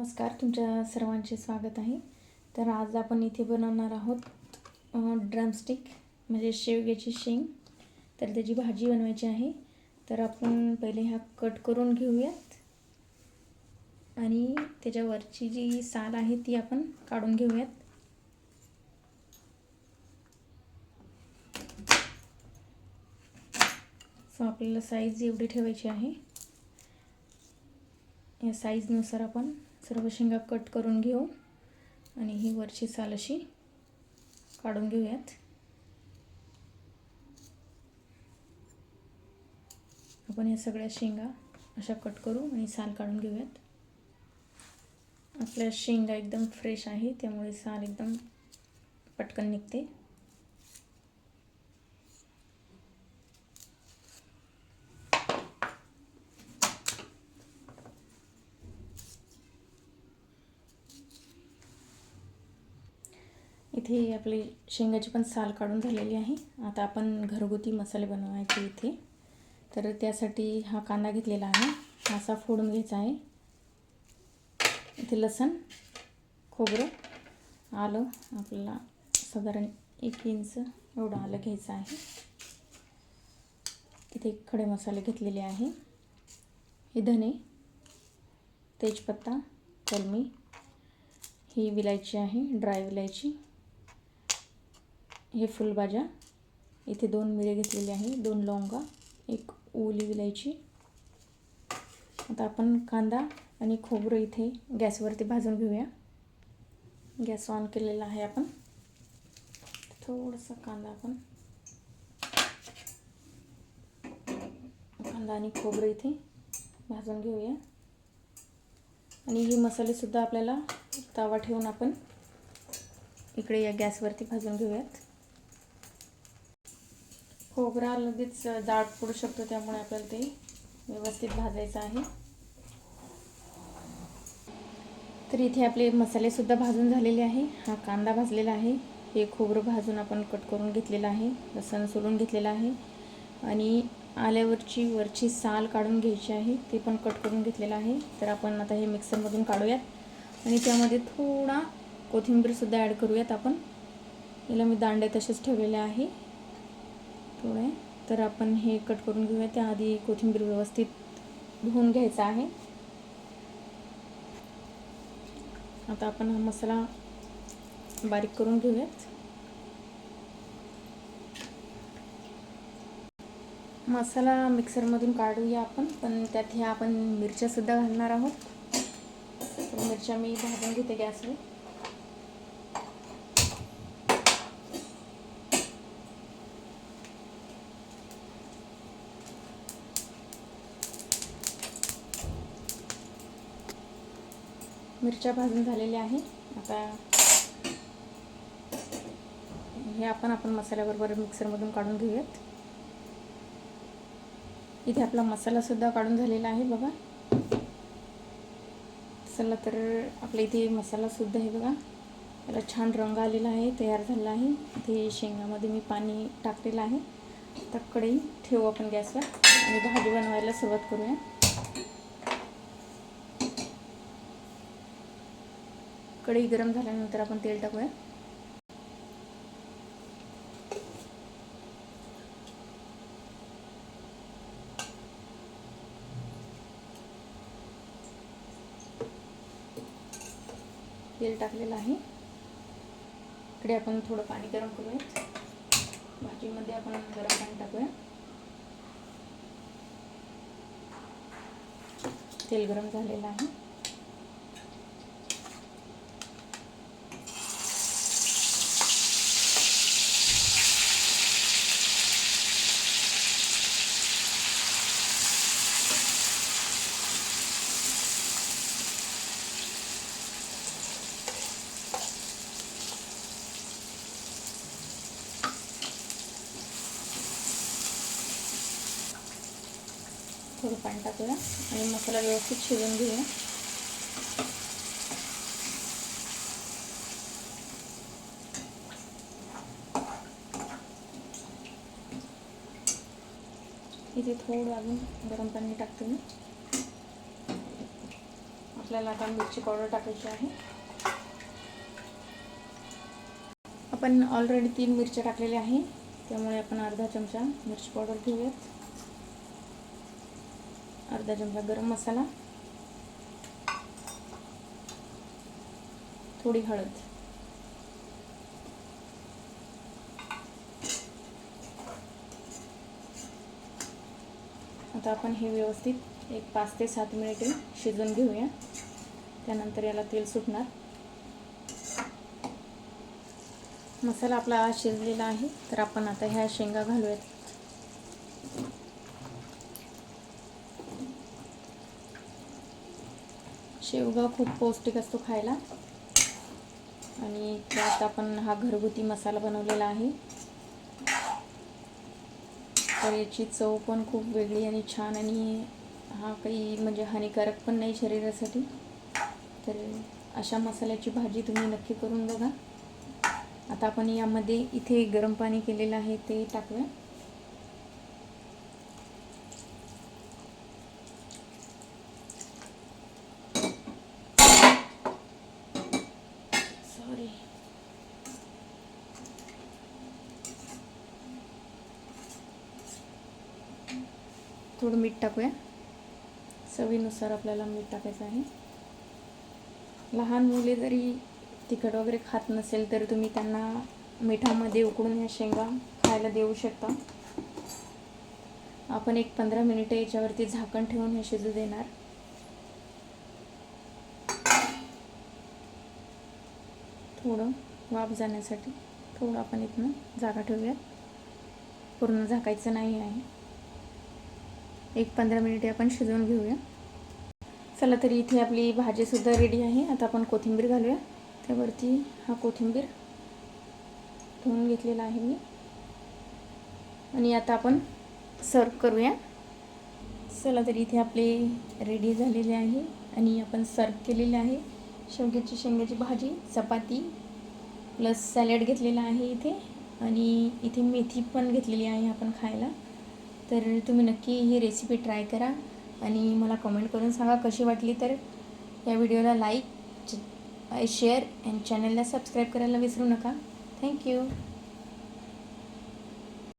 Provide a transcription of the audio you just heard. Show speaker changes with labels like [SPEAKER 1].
[SPEAKER 1] नमस्कार तुमच्या सर्वांचे स्वागत आहे. तर आज आपण इथे बनवणार आहोत ड्रमस्टिक म्हणजे शेवग्याची शेंग. तर त्याची भाजी बनवायची आहे. तर आपण पहिले ह्या कट करून घेऊयात. आणि त्याच्यावरची जी साल आहे ती आपण काढून घेऊयात. सो आपल्याला साईज एवढी ठेवायची आहे. या साईजनुसार आपण सर्व शेंगा कट करून घेऊ आणि ही वरची साल अशी काढून घेऊयात. आपण या सगळ्या शेंगा अशा कट करू आणि साल काढून घेऊयात. आपल्या शेंगा एकदम फ्रेश आहे त्यामुळे साल एकदम पटकन निघते. इथे आपली शेंगाची पण साल काढून झालेली आहे. आता आपण घरगुती मसाले बनवायचे इथे. तर त्यासाठी हा कांदा घेतलेला आहे. हा असा फोडून घ्यायचा आहे. इथे लसण खोबरं आलं आपल्याला साधारण एक इंच एवढं आलं घ्यायचं आहे. इथे खडे मसाले घेतलेले आहे. हे धने तेजपत्ता कलमी ही विलायची आहे ड्राय विलायची. हे फुलभाज्या. इथे दोन मिरे घेतलेले आहे दोन लवंगा एक ओली विलायची आता आपण कांदा आणि खोबरं इथे गॅसवरती भाजून घेऊया. गॅस ऑन केलेला आहे आपण. थोडासा कांदा आपण. कांदा आणि खोबरं इथे भाजून घेऊया. आणि हे मसालेसुद्धा आपल्याला तवा ठेवून आपण इकडे या गॅसवरती भाजून घेऊयात. खोबरा लगेच जाड पडू शकतो त्यामुळे आपल्याला ते व्यवस्थित भाजायचं आहे. तर इथे आपले मसालेसुद्धा भाजून झालेले आहे. हा कांदा भाजलेला आहे. हे खोबरं भाजून आपण कट करून घेतलेलं आहे. लसण सोलून घेतलेलं आहे. आणि आल्यावरची वरची साल काढून घ्यायची आहे. ते पण कट करून घेतलेलं आहे. तर आपण आता हे मिक्सरमधून काढूयात. आणि त्यामध्ये थोडा कोथिंबीरसुद्धा ॲड करूयात आपण. याला मी दांडे तसेच ठेवलेले आहे. थोडे तर आपण हे कट करून घेऊया. त्याआधी कोथिंबीर व्यवस्थित धुवून घ्यायचा आहे. आता आपण हा मसाला बारीक करून घेऊयात. मसाला मिक्सरमधून काढूया आपण पण त्यात ह्या आपण मिरच्यासुद्धा घालणार आहोत. मिरच्या मी भाजून घेते गॅसवर. मिरच्या भाजून झालेल्या आहे आता हे आपण आपण मसाल्याबरोबर मिक्सरमधून काढून घेऊयात. इथे आपला मसालासुद्धा काढून झालेला आहे बघा. चला तर आपल्या इथे मसालासुद्धा आहे बघा. त्याला छान रंग आलेला आहे तयार झालेला आहे. इथे शेंगामध्ये मी पाणी टाकलेलं आहे. आता कढई ठेवू आपण गॅसवर आणि भाजी बनवायला सुरुवात करूया. कढई गरम झाल्यानंतर आपण तेल टाकूया. तेल टाकलेलं आहे. इकडे आपण थोडं पाणी गरम करूया. भाजीमध्ये आपण गरम पाणी टाकूया. तेल गरम झालेलं आहे. थोडं पाणी टाकूया आणि मसाला व्यवस्थित शिजून घेऊया. इथे थोडं अजून गरम पाणी टाकते मी. आपल्याला आता मिरची पावडर टाकायची आहे. आपण ऑलरेडी तीन मिरच्या टाकलेल्या आहे. त्यामुळे आपण अर्धा चमचा मिरची पावडर घेऊयात. अर्धा चमचा गरम मसाला. थोडी हळद. आता आपण हे व्यवस्थित एक पाच ते सात मिनिटे शिजवून घेऊया. त्यानंतर याला तेल सुटणार. मसाला आपला शिजलेला आहे तर आपण आता ह्या शेंगा घालूयात. शेवगा खूप पौष्टिक असतो खायला. आणि त्यात आपण हा घरगुती मसाला बनवलेला आहे. तर याची चव पण खूप वेगळी आणि छान आणि हा काही म्हणजे हानिकारक पण नाही शरीरासाठी. तर अशा मसाल्याची भाजी तुम्ही नक्की करून बघा. आता आपण यामध्ये इथे गरम पाणी केलेलं आहे ते टाकूया. थोडं मीठ टाकूया. चवीनुसार आपल्याला मीठ टाकायचं आहे. लहान मुले जरी तिखट वगैरे खात नसेल तर तुम्ही त्यांना मिठामध्ये उकडून या शेंगा खायला देऊ शकता. आपण एक पंधरा मिनिटं याच्यावरती झाकण ठेवून हे शिजू देणार. थोडं वाफ जाण्यासाठी थोडं आपण इथनं जागा ठेवूयात. पूर्ण झाकायचं नाही आहे. एक पंधरा मिनिटे आपण शिजवून घेऊया. चला तरी इथे आपली भाजीसुद्धा रेडी आहे. आता आपण कोथिंबीर घालूया. त्यावरती हा कोथिंबीर धुवून घेतलेला आहे मी. आणि आता आपण सर्व करूया. चला तर इथे आपले रेडी झालेले आहे. आणि आपण सर्व केलेले आहे. शेवग्याची शेंगाची भाजी चपाती प्लस सॅलड घेतलेला आहे इथे. आणि इथे मेथी पण घेतलेली आहे आपण खायला. तर तुम्ही नक्की ही रेसिपी ट्राय करा आणि मला कमेंट करून सांगा कशी वाटली तर या व्हिडिओला लाईक शेअर अँड चॅनलला सबस्क्राईब करायला विसरू नका. थँक्यू